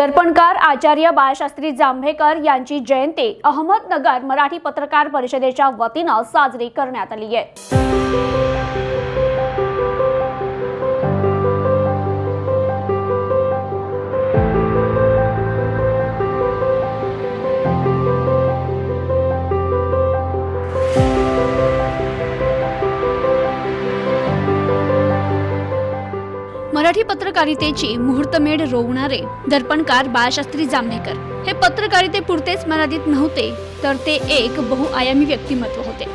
दर्पणकार आचार्य बाळशास्त्री जांभेकर यांची जयंती अहमदनगर मराठी पत्रकार परिषदेच्या वतीनं साजरी करण्यात आली आहे. मराठी पत्रकारितेची मुहूर्तमेढ रोवणारे दर्पणकार बाळशास्त्री जांभेकर हे पत्रकारितेपुरतेच मर्यादित नव्हते तर ते एक बहुआयामी व्यक्तिमत्व होते.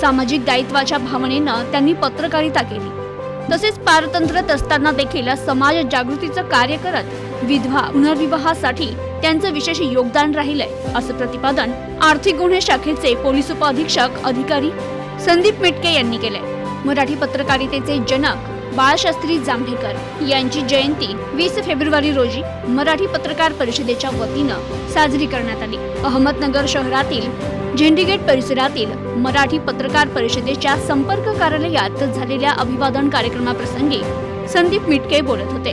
सामाजिक दायित्वाच्या भावनेनं त्यांनी पत्रकारिता केली. तसेच पारतंत्र्यत असताना देखील समाज जागृतीचं कार्य करत विधवा पुनर्विवाहासाठी त्यांचं विशेष योगदान राहिलंय असं प्रतिपादन आर्थिक गुन्हे शाखेचे पोलीस उपअधीक्षक अधिकारी संदीप मिटके यांनी केलंय. मराठी पत्रकारितेचे जनक बाळशास्त्री जांभेकर यांची जयंती वीस फेब्रुवारी रोजी मराठी पत्रकार परिषदेच्या वतीनं साजरी करण्यात आली. अहमदनगर शहरातील झेंडीगेट परिसरातील मराठी पत्रकार परिषदेच्या संपर्क कार्यालयात झालेल्या अभिवादन कार्यक्रमाप्रसंगी संदीप मिटके बोलत होते.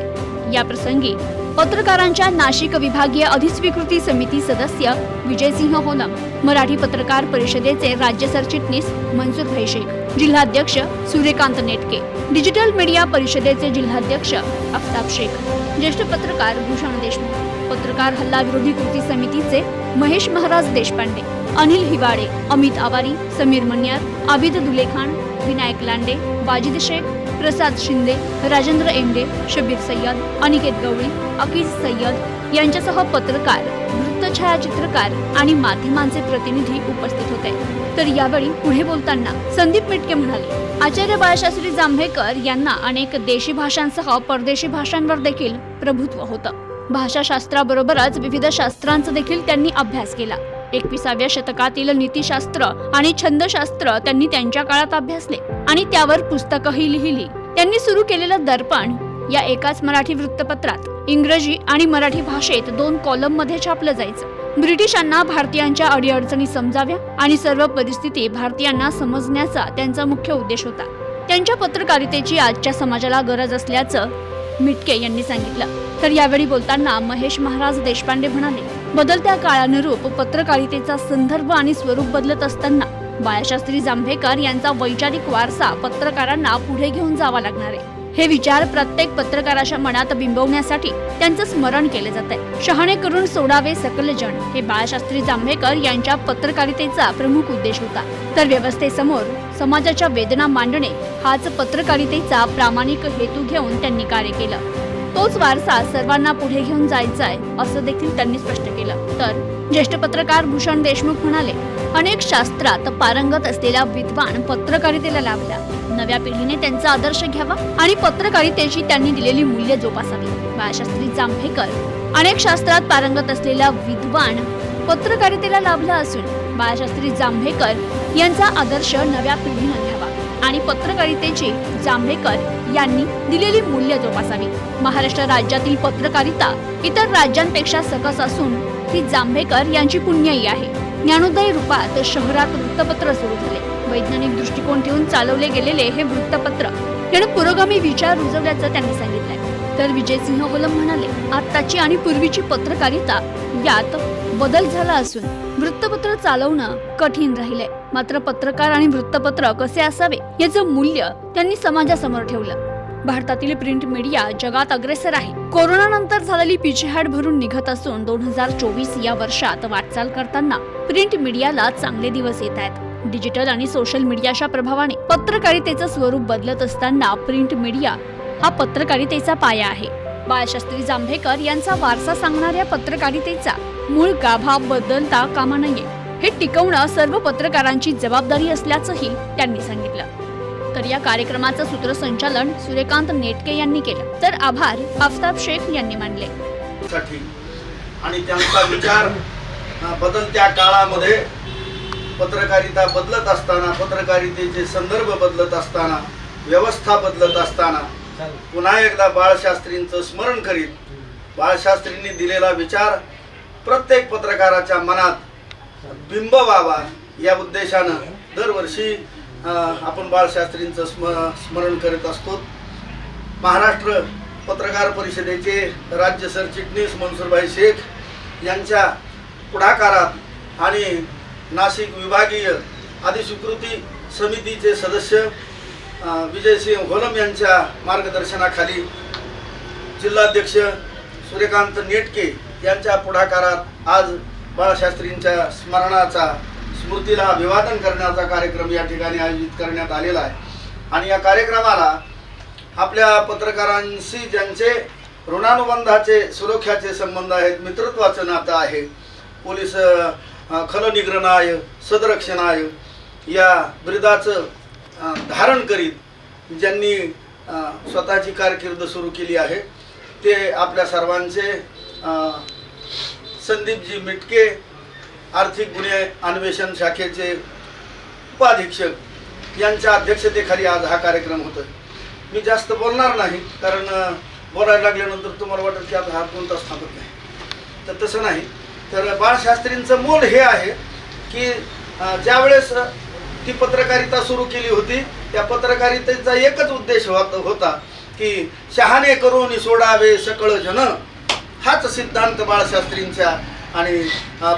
या प्रसंगी पत्रकारांच्या नाशिक विभागीय अधिस्वीकृती समिती सदस्य विजयसिंह होलम मराठी पत्रकार परिषदेचे राज्य सरचिटणीस मनसूर शेख जिल्हाध्यक्ष सूर्यकांत नेटके डिजिटल मीडिया परिषदेचे जिल्हाध्यक्ष आफताब शेख ज्येष्ठ पत्रकार भूषण देशमुख पत्रकार हल्ला विरोधी कृती समितीचे महेश महाराज देशपांडे अनिल हिवाळे अमित आवारी समीर मन्यार आबिद दुलेखान विनायक लांडे वाजिद शेख प्रसाद शिंदे राजेंद्र एंडे शबीर सय्यद अनिकेत गवळी अकीज सय्यद यांच्यासह पत्रकार वृत्त छायाचित्रकार आणि माध्यमांचे प्रतिनिधी उपस्थित होते. तर यावेळी पुढे बोलताना संदीप मिटके म्हणाले आचार्य बाळशास्त्री जांभेकर यांना अनेक देशी भाषांसह परदेशी भाषांवर देखील प्रभुत्व होतं. भाषाशास्त्राबरोबरच विविध शास्त्रांचा देखील त्यांनी अभ्यास केला. एकविसाव्या शतकातील नीतिशास्त्र आणि छंदशास्त्र त्यांनी त्यांच्या काळात अभ्यासले आणि त्यावर पुस्तकही लिहिली. त्यांनी सुरू केलेलं दर्पण या एकाच मराठी वृत्तपत्रात इंग्रजी आणि मराठी भाषेत दोन कॉलममध्ये छापलं जायचं. ब्रिटिशांना भारतीयांच्या अडीअडचणी समजाव्या आणि सर्व परिस्थिती भारतीयांना समजण्याचा त्यांचा मुख्य उद्देश होता. त्यांच्या पत्रकारितेची आजच्या समाजाला गरज असल्याचं मिटके यांनी सांगितलं. तर यावेळी बोलताना महेश महाराज देशपांडे म्हणाले बदलत्या काळानुरूप पत्रकारितेचा संदर्भ आणि स्वरूप बदलत असताना बाळशास्त्री जांभेकर यांचा वैचारिक वारसा पत्रकारांना पुढे घेऊन जावा लागणार आहे. हे विचार प्रत्येक पत्रकाराच्या मनात बिंबवण्यासाठी त्यांचं स्मरण केले जात आहे शहाणे करून सोडावे सकल जण हे बाळशास्त्री जांभेकर यांच्या पत्रकारितेचा प्रमुख उद्देश होता. तर व्यवस्थेसमोर समाजाच्या वेदना मांडणे हाच पत्रकारितेचा प्रामाणिक हेतू घेऊन त्यांनी कार्य केलं. तोच वारसा सर्वांना पुढे घेऊन जायचा आहे असं देखील त्यांनी स्पष्ट केलं. तर ज्येष्ठ पत्रकार भूषण देशमुख म्हणाले अनेक शास्त्रात पारंगत असलेल्या विद्वान पत्रकारितेला लाभला नव्या पिढीने त्यांचा आदर्श घ्यावा आणि पत्रकारितेची त्यांनी दिलेली मूल्य जोपासावी. बाळशास्त्री जांभेकर अनेक शास्त्रात पारंगत असलेला विद्वान पत्रकारितेला लाभला असून बाळशास्त्री जांभेकर यांचा आदर्श नव्या पिढीनं आणि पत्रकारितेची जांभेकर यांनी दिलेली मूल्य जोपासावी. महाराष्ट्र राज्यातील पत्रकारिता इतर राज्यांपेक्षा सकस असून ती जांभेकर यांची पुण्याई आहे. ज्ञानोदय रूपात शहरात वृत्तपत्र सुरू झाले. वैज्ञानिक दृष्टिकोन ठेवून चालवले गेलेले हे वृत्तपत्र यानं पुरोगामी विचार रुजवल्याचं त्यांनी सांगितलंय. तर विजयसिंह होलम म्हणाले आत्ताची आणि पूर्वीची पत्रकारिता यात बदल झाला असून वृत्तपत्र चालवणं कठीण राहिलंय. मात्र पत्रकार आणि वृत्तपत्र कसे असावे याचं मूल्य त्यांनी समाजासमोर ठेवलं. भारतातील प्रिंट मीडिया जगात अग्रेसर आहे. कोरोना नंतर झालेली पिछेहाट भरून निघत असून दोन हजार चोवीस या वर्षात वाटचाल करताना प्रिंट मीडियाला चांगले दिवस येत आहेत. डिजिटल आणि सोशल मीडियाच्या प्रभावाने पत्रकारितेचं स्वरूप बदलत असताना प्रिंट मीडिया हा पत्रकारितेचा पाया आहे. बाळशास्त्री जांभेकर यांचा वारसा सांगणाऱ्या पत्रकारितेचा मूळ गाभा बदलता कामा नये. हे टिकवणं सर्व पत्रकारांची जबाबदारी असल्याचंही त्यांनी सांगितलं. तर या कार्यक्रमाचं सूत्रसंचालन सूर्यकांत नेटके यांनी केलं. तर आभार आफताब शेख यांनी मानले. आणि त्यांचा विचार बदलत्या काळामध्ये पत्रकारिता बदलत असताना पत्रकारितेचे संदर्भ बदलत असताना व्यवस्था बदलत असताना पुन्हा एकदा बाळशास्त्रींचं स्मरण करीत बाळशास्त्रींनी दिलेला विचार प्रत्येक पत्रकाराच्या मनात बिंब व्हावा या उद्देशानं दरवर्षी आपण बाळशास्त्रींचं स्म स्मरण करत असतो. महाराष्ट्र पत्रकार परिषदेचे राज्य सरचिटणीस मनसूरभाई शेख यांच्या पुढाकारात आणि नाशिक विभागीय अधिस्वीकृती समितीचे सदस्य विजयसिंह होलम यांच्या मार्गदर्शनाखाली जिल्हाध्यक्ष सूर्यकांत नेटके यांच्या पुढाकारात आज बाळशास्त्रींच्या स्मरणाचा स्मृतीला अभिवादन करण्याचा कार्यक्रम या ठिकाणी आयोजित करण्यात आलेला आहे. आणि या कार्यक्रमाला आपल्या पत्रकारांशी ज्यांचे ऋणानुबंधाचे सुरक्षाचे संबंध आहेत मित्रत्वाचं नातं आहे पोलीस अ, सदरक्षणाय या ब्रिदाचं धारण करीत ज्यांनी स्वतःची कारकीर्द सुरू केली आहे ते आपल्या सर्वांचे संदीपजी मिटके आर्थिक गुन्हे अन्वेषण शाखेचे उपाधीक्षक यांच्या अध्यक्षतेखाली आज हा कार्यक्रम होतो मी जास्त बोलणार नाही कारण बोलायला लागल्यानंतर तुम्हाला वाटत की आता हा कोणताच थांबत नाही तर तसं नाही. तर बाळशास्त्रींचं मूल हे आहे की ज्यावेळेस ती पत्रकारिता सुरू केली होती त्या पत्रकारितेचा एकच उद्देश होता की शहाणे करून सोडावे सकळ जन हाच सिद्धांत बाळशास्त्रींच्या आणि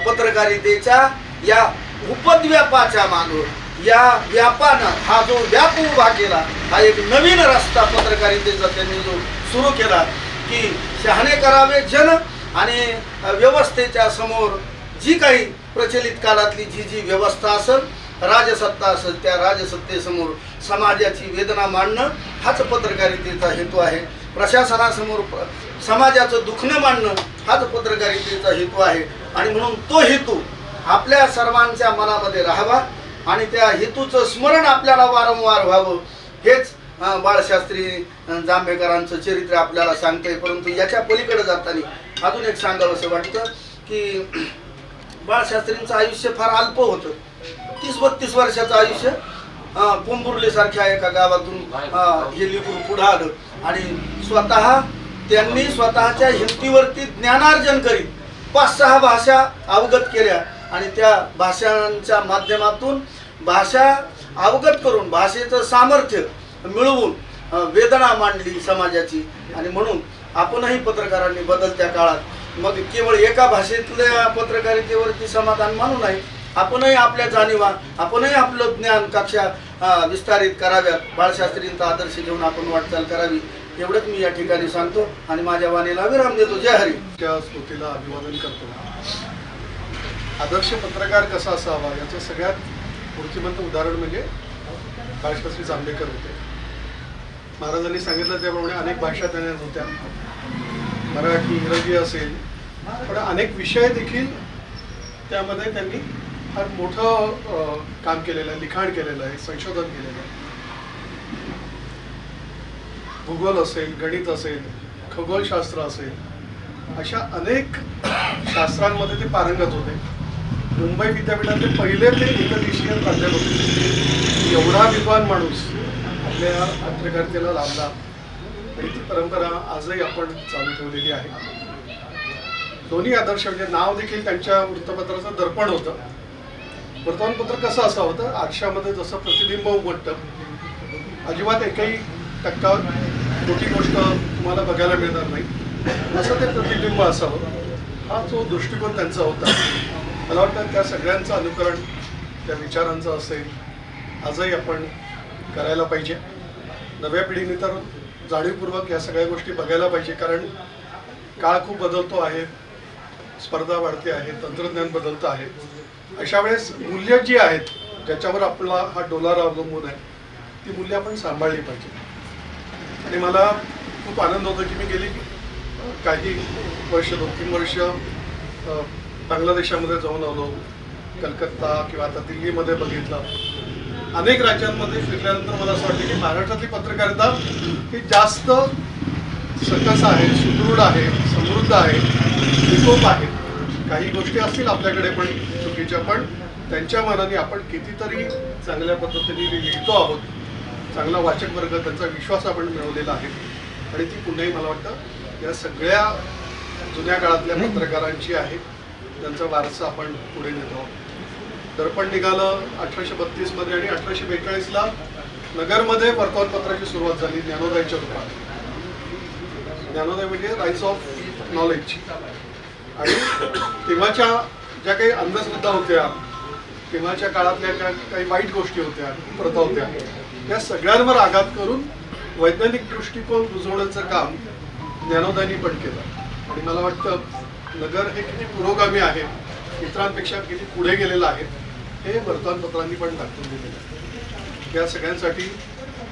पत्रकारितेच्या या उपद्व्यापाच्या मागं या व्यापानं हा जो व्याप उभा केला हा एक नवीन रस्ता पत्रकारितेचा त्यांनी जो सुरू केला की शहाणे करावे जन आणि व्यवस्थेच्या समोर जी काही प्रचलित काळातली जी जी व्यवस्था असेल राजसत्ता असेल त्या राजसत्तेसमोर समाजाची वेदना मांडणं हाच पत्रकारितेचा हेतू आहे. प्रशासनासमोर समाजाचं दुखणं मांडणं हाच पत्रकारितेचा हेतू आहे. आणि म्हणून तो हेतू आपल्या सर्वांच्या मनामध्ये राहावा आणि त्या हेतूचं स्मरण आपल्याला वारंवार व्हावं. हेच बाळशास्त्री जांभेकरांचं चरित्र आपल्याला सांगते परंतु याच्या पलीकडे जाताना अजून एक सांगावंसं वाटतं की बाळशास्त्रींचं आयुष्य फार अल्प होतं. तीस बत्तीस वर्षाचं आयुष्य पोंबुर्लीसारख्या एका गावातून हे लिपूर पुढं आलं. आणि स्वतः त्यांनी स्वतःच्या हिमतीवरती ज्ञानार्जन करीत पाच सहा भाषा अवगत केल्या आणि त्या भाषांच्या माध्यमातून भाषा अवगत करून भाषेचं सामर्थ्य मिळवून वेदना मांडली समाजाची. आणि म्हणून आपणही पत्रकारांनी बदलत्या काळात मग केवळ एका भाषेतल्या पत्रकारितेवरती समाधान मानू नाही आपणही आपल्या जाणीवा आपणही आपलं ज्ञान कक्षा विस्तारित कराव्यात. बाळशास्त्रींचा आदर्श घेऊन आपण वाटचाल करावी. एवढंच मी या ठिकाणी सांगतो आणि माझ्या वाणीला विराम देतो. जय हरी. त्या स्मृतीला अभिवादन करतो आदर्श पत्रकार कसा असावा याचं सगळ्यात मूर्तिमंत उदाहरण म्हणजे काळशास्त्री जांभेकर होते. महाराजांनी सांगितलं त्याप्रमाणे अनेक भाषा त्यांना होत्या. मराठी इंग्रजी असेल. पण अनेक विषय देखील त्यामध्ये त्यांनी फार मोठं काम केलेलं आहे लिखाण केलेलं आहे संशोधन केलेलं आहे. भूगोल असेल गणित असेल खगोलशास्त्र असेल अशा अनेक शास्त्रांमध्ये ते पारंगत होते. मुंबई विद्यापीठातले पहिले ते एकदेशीय प्राध्यापक होते. एवढा विद्वान माणूस आपल्या पत्रकारितेला लाभला. आणि ती परंपरा आजही आपण चालू ठेवलेली आहे. दोन्ही आदर्श म्हणजे नाव देखील त्यांच्या वृत्तपत्राचं दर्पण होतं. वर्तमानपत्र कसं असं होतं आरशामध्ये जसं प्रतिबिंब उमटतं अजिबात एकही टक्का खोटी गोष्ट तुम्हाला बघायला मिळणार नाही. असं ते प्रतिबिंब असावं. हा जो दृष्टिकोन त्यांचा होता मला वाटतं त्या सगळ्यांचं अनुकरण त्या विचारांचं असेल आजही आपण करायला पाहिजे. नव्या पिढीने तर जाणीवपूर्वक या सगळ्या गोष्टी बघायला पाहिजे कारण काळ खूप बदलतो आहे स्पर्धा वाढते आहे तंत्रज्ञान बदलतं आहे. अशा वेळेस मूल्य जी आहेत ज्याच्यावर आपला हा डोलार अवलंबून आहे ती मूल्य आपण सांभाळली पाहिजे. आणि मला खूप आनंद होतो की मी गेली. काही वर्ष दोन तीन वर्ष बांगलादेशामध्ये जाऊन आलो कलकत्ता किंवा आता दिल्लीमध्ये बघितलं. अनेक राज्यांमध्ये फिरल्यानंतर मला असं वाटतं की महाराष्ट्रातली पत्रकारिता ही जास्त सकस आहे सुदृढ आहे समृद्ध आहे निकोप आहे. काही गोष्टी असतील आपल्याकडे पण चुकीच्या पण त्यांच्या मनाने आपण कितीतरी चांगल्या पद्धतीने लिहितो आहोत. चांगला वाचक वर्ग त्यांचा विश्वास आपण मिळवलेला आहे. आणि ती पुन्हाही मला वाटतं या सगळ्या जुन्या काळातल्या पत्रकारांची आहे. त्यांचा वारसा आपण पुढे नेतो दर्पण निघालं अठराशे बत्तीसमध्ये आणि अठराशे बेचाळीसला नगरमध्ये वर्तमानपत्राची सुरुवात झाली ज्ञानोदयाच्या रूपात. ज्ञानोदय म्हणजे राईस ऑफ नॉलेज आणि तेव्हाच्या ज्या काही अंधश्रद्धा होत्या तेव्हाच्या काळातल्या ज्या काही वाईट गोष्टी होत्या प्रथा होत्या या सगळ्यांवर आघात करून वैज्ञानिक दृष्टिकोन रुजवण्याचं काम ज्ञानोदयांनी पण केलं. आणि मला वाटतं नगर हे किती पुरोगामी आहे इतरांपेक्षा किती पुढे गेलेलं आहे हे वर्तमानपत्रांनी पण दाखवून दिलेलं आहे. या सगळ्यांसाठी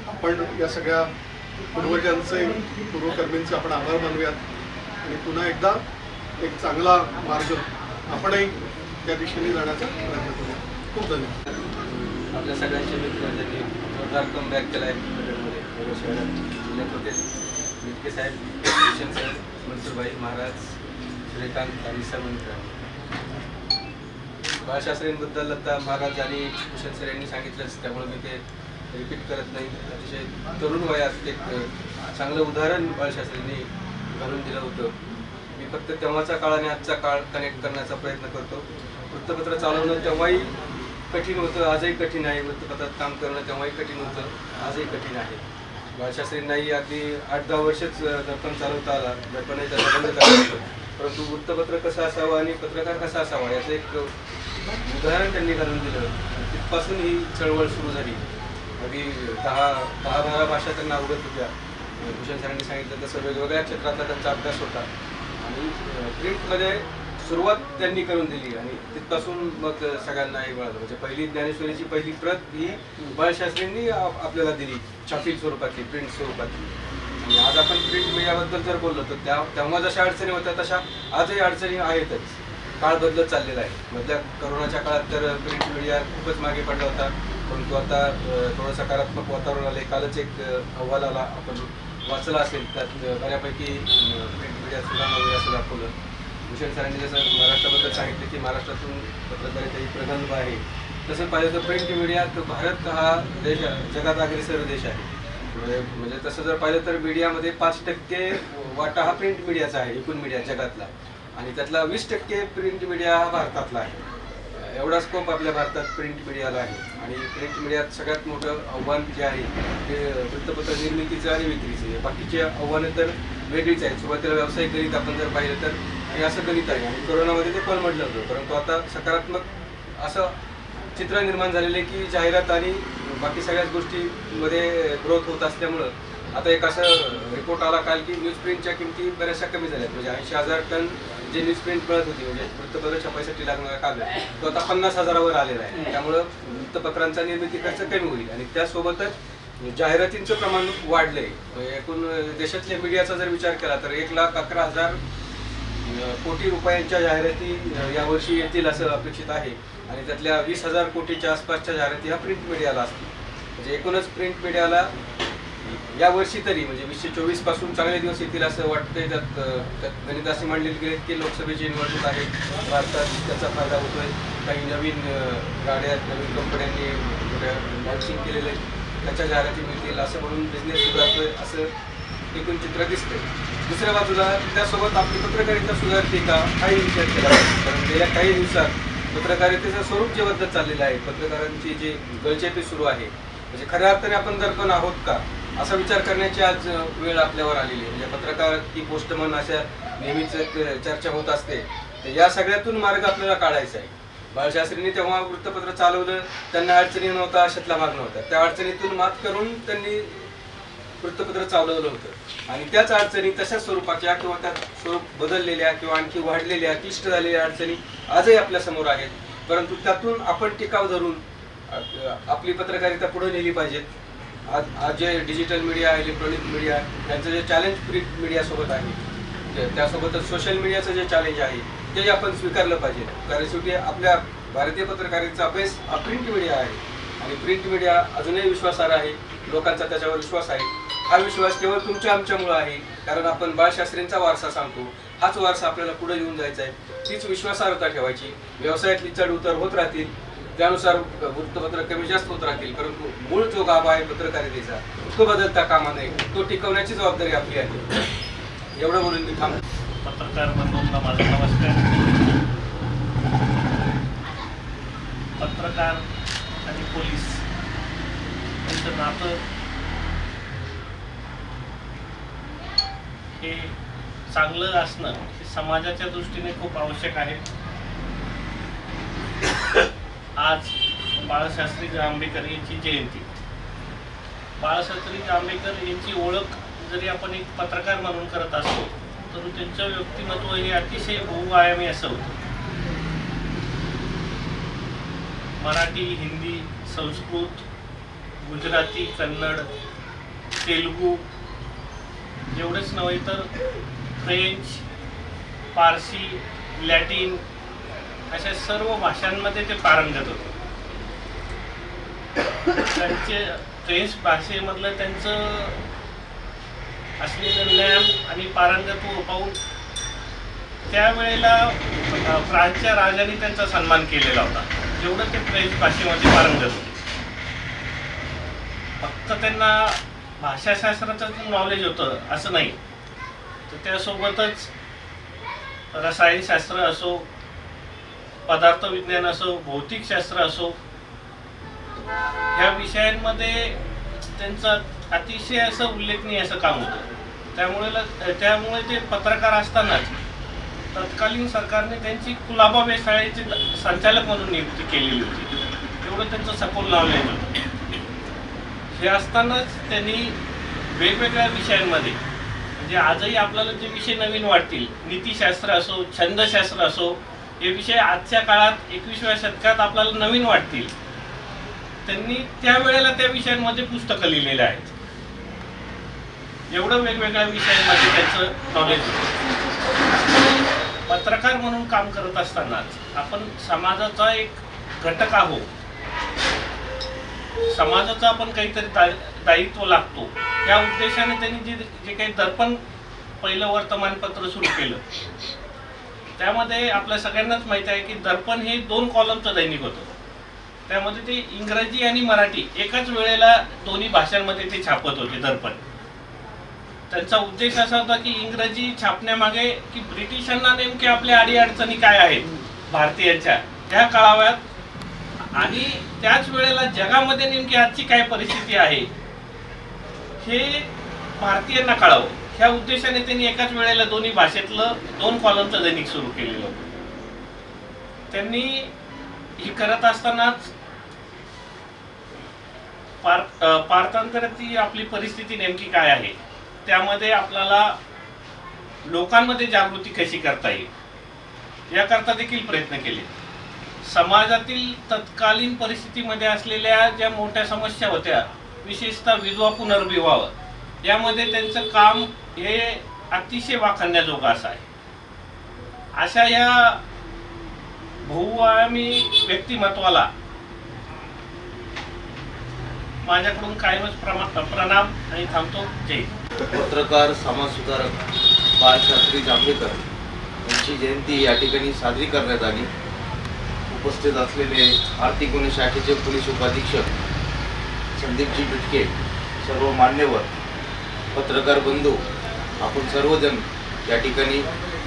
आपण या सगळ्या पूर्वजांचे पूर्वकर्मींचे आपण आभार मानूयात. आणि पुन्हा एकदा एक चांगला मार्ग आपणही त्या दिशेने जाण्याचा प्रयत्न करूया खूप धन्यवाद. आपल्या सगळ्यांचे मित्र जोरदार कम बॅक केला आहे शहरात जिल्ह्यात होते. मिटके साहेब किशन साहेब मनसूरभाई महाराज सूर्यकांत आणि सर्व बाळशास्त्रींबद्दल आता महाराज आणि किशन सर यांनी सांगितलंच त्यामुळे मी ते रिपीट करत नाही. अतिशय तरुण वयात एक चांगलं उदाहरण बाळशास्त्रींनी घालून दिलं होतं. मी फक्त तेव्हाचा काळ आणि आजचा काळ कनेक्ट करण्याचा प्रयत्न करतो. वृत्तपत्र चालवणं तेव्हाही कठीण होतं आजही कठीण आहे. वृत्तपत्रात काम करणं तेव्हाही कठीण होतं. आजही कठीण आहे. बाळशास्त्रींनाही अगदी आठ दहा वर्षच दर्पण चालवता आला. दर्पणही त्याला बंद करायचं परंतु वृत्तपत्र कसं असावं आणि पत्रकार कसा असावा याचं एक उदाहरण त्यांनी घालून दिलं. तिथपासून ही चळवळ सुरू झाली. अगदी दहा दहा बारा भाषा त्यांना अवगत होत्या. भूषण सरांनी सांगितलं तसं वेगवेगळ्या क्षेत्रातला त्यांचा अभ्यास होता. आणि प्रिंटमध्ये सुरुवात त्यांनी करून दिली आणि तिथपासून मग सगळ्यांना हे मिळालं. म्हणजे पहिली ज्ञानेश्वरीची पहिली प्रत ही बाळशास्त्रींनी आप- आपल्याला दिली छापील स्वरूपातली प्रिंट स्वरूपातली. आणि आज आपण प्रिंट मीडियाबद्दल जर बोललो तर त्या तेव्हा जशा अडचणी होत्या तशा आजही अडचणी आहेतच. काळ बदलत चाललेला आहे. मधल्या करोनाच्या काळात तर प्रिंट मीडिया खूपच मागे पडला होता. परंतु आता थोडं सकारात्मक वातावरण आलं कालच एक अहवाल आला. आपण वाचला असेल त्यात बऱ्यापैकी प्रिंट मीडिया सुधारणा होईल असं दाखवलं भूषण सरांनी जसं महाराष्ट्राबद्दल सांगितलं की महाराष्ट्रातून पत्रकारिता ही प्रगल्भ आहे. तसं पाहिलं तर प्रिंट मीडिया तर भारत हा देश जगात अग्रेसर देश आहे. म्हणजे म्हणजे तसं जर पाहिलं तर मीडियामध्ये पाच टक्के वाटा हा प्रिंट मीडियाचा आहे एकूण मीडिया जगातला. आणि त्यातला वीस टक्के प्रिंट मीडिया हा भारतातला आहे. एवढा स्कोप आपल्या भारतात प्रिंट मीडियाला आहे. आणि प्रिंट मीडियात सगळ्यात मोठं आव्हान जे आहे ते वृत्तपत्र निर्मितीचं आणि विक्रीचं आहे. बाकीचे आव्हानं तर वेगळीच आहेत. सुरुवातीला व्यावसायिक गणित आपण जर पाहिलं तर हे असं गणित आहे. आणि कोरोनामध्ये ते कोलमडलं होतं. परंतु आता सकारात्मक असं चित्र निर्माण झालेलं आहे की जाहिरात आणि बाकी सगळ्याच गोष्टीमध्ये ग्रोथ होत असल्यामुळं आता एक असं रिपोर्ट आला काल की न्यूज प्रिंटच्या किमती बऱ्याचशा कमी झाल्यात. म्हणजे ऐंशी हजार टन जे न्यूज प्रिंट मिळत होती म्हणजे वृत्तपत्र छपायसाठी लागणारा कागद तो आता पन्नास हजारावर आलेला आहे. त्यामुळं वृत्तपत्रांचा निर्मिती खर्च कमी होईल. आणि त्यासोबतच जाहिरातींचं प्रमाण वाढलंय. आहे एकूण देशातल्या मीडियाचा जर विचार केला तर एक लाख अकरा हजार कोटी रुपयांच्या जाहिराती यावर्षी येतील असं अपेक्षित आहे. आणि त्यातल्या वीस हजार कोटीच्या आसपासच्या जाहिराती ह्या प्रिंट मीडियाला असतील. म्हणजे एकूणच प्रिंट मीडियाला या वर्षी तरी म्हणजे वीसशे चोवीसपासून चांगले दिवस येतील असं वाटतंय. त्यात त्यात गणित असे मांडले गेले की लोकसभेची निवडणूक आहे. भारतात त्याचा फायदा होतोय. काही नवीन गाड्या नवीन कंपन्यांनी लॉन्चिंग केलेले त्याच्या जाहिराती मिळतील असं म्हणून बिझनेस सुधारतोय असं एकूण चित्र दिसते. दुसऱ्या बाजूला त्यासोबत आपली पत्रकारिता सुधारते का? काही विचार केला. कारण गेल्या काही दिवसात पत्रकारितेचं स्वरूप जे बदलत चाललेलं आहे पत्रकारांची जी गळचेपी सुरू आहे म्हणजे खऱ्या अर्थाने आपण दर्पण आहोत का? असा विचार करण्याची आज वेळ आपल्यावर आलेली आहे. म्हणजे पत्रकार की पोस्टमन अशा नेहमीच चर्चा होत असते. तर या सगळ्यातून मार्ग आपल्याला काढायचा आहे. बाळशास्त्रींनी तेव्हा वृत्तपत्र चालवलं त्यांना अडचणी नव्हता अशातला भाग नव्हता त्या अडचणीतून मात करून त्यांनी वृत्तपत्र चालवलं होतं. आणि त्याच अडचणी तशाच स्वरूपाच्या किंवा त्या स्वरूप बदललेल्या किंवा आणखी वाढलेल्या क्लिष्ट झालेल्या अडचणी आजही आपल्यासमोर आहेत. परंतु त्यातून आपण टिकाव धरून आपली पत्रकारिता पुढे नेली पाहिजेत. आज आज जे डिजिटल मीडिया इलेक्ट्रॉनिक मीडिया यांचं जे चॅलेंज प्रिंट मीडियासोबत आहे त्यासोबतच सोशल मीडियाचं जे चॅलेंज आहे ते आपण स्वीकारलं पाहिजे. कारण शेवटी आपल्या भारतीय पत्रकारितेचा अभ्यास हा प्रिंट मीडिया आहे. आणि प्रिंट मीडिया अजूनही विश्वासार्ह आहे. लोकांचा त्याच्यावर विश्वास आहे. हा विश्वास केवळ तुमच्या आमच्यामुळं आहे. कारण आपण बाळशास्त्रींचा वारसा सांगतो. हाच वारसा आपल्याला पुढे घेऊन जायचा आहे. तीच विश्वासार्हता ठेवायची. व्यवसायातली चढ उतर होत राहतील. त्यानुसार वृत्तपत्र कमी जास्त होत राहतील. परंतु मूळ जो गाभा आहे पत्रकारितेचा तो बदलता कामा नये. तो टिकवण्याची जबाबदारी आपली आहे. एवढं बोलून मी थांब पत्रकार बंधूंना माझा नमस्कार. पत्रकार आणि पोलीस यांचं नातं हे चांगलं असणं हे समाजाच्या दृष्टीने खूप आवश्यक आहे. आज बाळशास्त्री जांभेकर यांची जयंती. बाळशास्त्री जांभेकर यांची ओळख जरी आपण एक पत्रकार म्हणून करत असतो तर त्यांचं व्यक्तिमत्व हे अतिशय बहुआयामी असं होतं. मराठी हिंदी संस्कृत गुजराती कन्नड तेलुगू एवढंच नव्हे तर फ्रेंच पारसी लॅटिन अशा सर्व भाषांमध्ये ते पारंगत होते. त्यांचे फ्रेंच भाषेमधलं त्यांचं असलेलं ज्ञान आणि पारंगत्व पाहून त्यावेळेला फ्रान्सच्या राजाने त्यांचा सन्मान केलेला होता. जेवढं ते फ्रेंच भाषेमध्ये पारंगत होते. फक्त त्यांना भाषाशास्त्राचं नॉलेज होतं असं नाही. तर त्यासोबतच रसायनशास्त्र असो पदार्थ विज्ञान असो भौतिकशास्त्र असो ह्या विषयांमध्ये त्यांचं अतिशय असं उल्लेखनीय असं काम होतं. त्यामुळे ल- त्यामुळे ते पत्रकार असतानाच तत्कालीन सरकारने त्यांची कुलाबा वेसाळ्याचे संचालक म्हणून नियुक्ती केलेली होती. एवढं त्यांचं सखोल लावलेलं होतं हे असतानाच त्यांनी वेगवेगळ्या विषयांमध्ये म्हणजे आजही आपल्याला जे विषय नवीन वाटतील नीतिशास्त्र असो छंदशास्त्र असो हे विषय आजच्या काळात एकविसाव्या शतकात आपल्याला नवीन वाटतील. त्यांनी त्यावेळेला त्या विषयांमध्ये पुस्तकं लिहिलेले आहेत. एवढं वेगवेगळ्या विषयांमध्ये त्याचं नॉलेज होतं. पत्रकार म्हणून काम करत असतानाच आपण समाजाचा एक घटक आहोत. समाजाचा आपण काहीतरी दा- दायित्व लागतो. या उद्देशाने त्यांनी जे जे काही दर्पण पहिलं वर्तमानपत्र सुरू केलं. त्यामध्ये आपल्या सगळ्यांनाच माहिती आहे की दर्पण हे दोन कॉलमचं दैनिक होतं. त्यामध्ये ते इंग्रजी आणि मराठी एकाच वेळेला दोन्ही भाषांमध्ये ते छापत होते दर्पण. त्यांचा उद्देश असा होता की इंग्रजी छापण्यामागे की ब्रिटिशांना नेमके आपल्या अडीअडचणी काय आहेत? भारतीयांच्या. ह्या काळाव्यात आणि त्याच वेळेला जगामध्ये नेमकी आजची काय परिस्थिती आहे हे भारतीयांना कळावं. ह्या उद्देशाने त्यांनी एकाच वेळेला दोन्ही भाषेतलं दोन कॉलमचं दैनिक सुरू केलेलं होतं. त्यांनी ही करत असतानाच पार पारतंत्र्याची आपली परिस्थिती नेमकी काय आहे त्यामध्ये आपल्याला लोकांमध्ये जागृती कशी करता येईल याकरता देखील प्रयत्न केले. समाजातील तत्कालीन परिस्थितीमध्ये असलेल्या ज्या मोठ्या समस्या होत्या विशेषतः विधवा पुनर्विवाह यामध्ये त्यांचं काम हे अतिशय वाखाणण्याजोगं असं आहे. अशा या बहुआयामी व्यक्तिमत्वाला माझ्याकडून कायमच प्रमा प्रणाम आणि थांबतो. जय पत्रकार समाजसुधारक बाळशास्त्री जांभेकर यांची जयंती या ठिकाणी साजरी करण्यात आली. उपस्थित असलेले आर्थिक गुन्हे शाखेचे पोलीस उपाधीक्षक संदीपजी बिटके सर्व मान्यवर पत्रकार बंधू आपण सर्वजण या ठिकाणी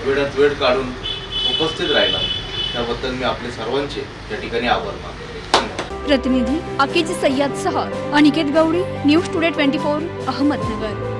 वेळात वेळ काढून उपस्थित राहिला त्याबद्दल मी आपले सर्वांचे या ठिकाणी आभार मानतो. प्रतिनिधी Akij सय्यदसह Aniket Gaudi news today twenty four Ahmednagar.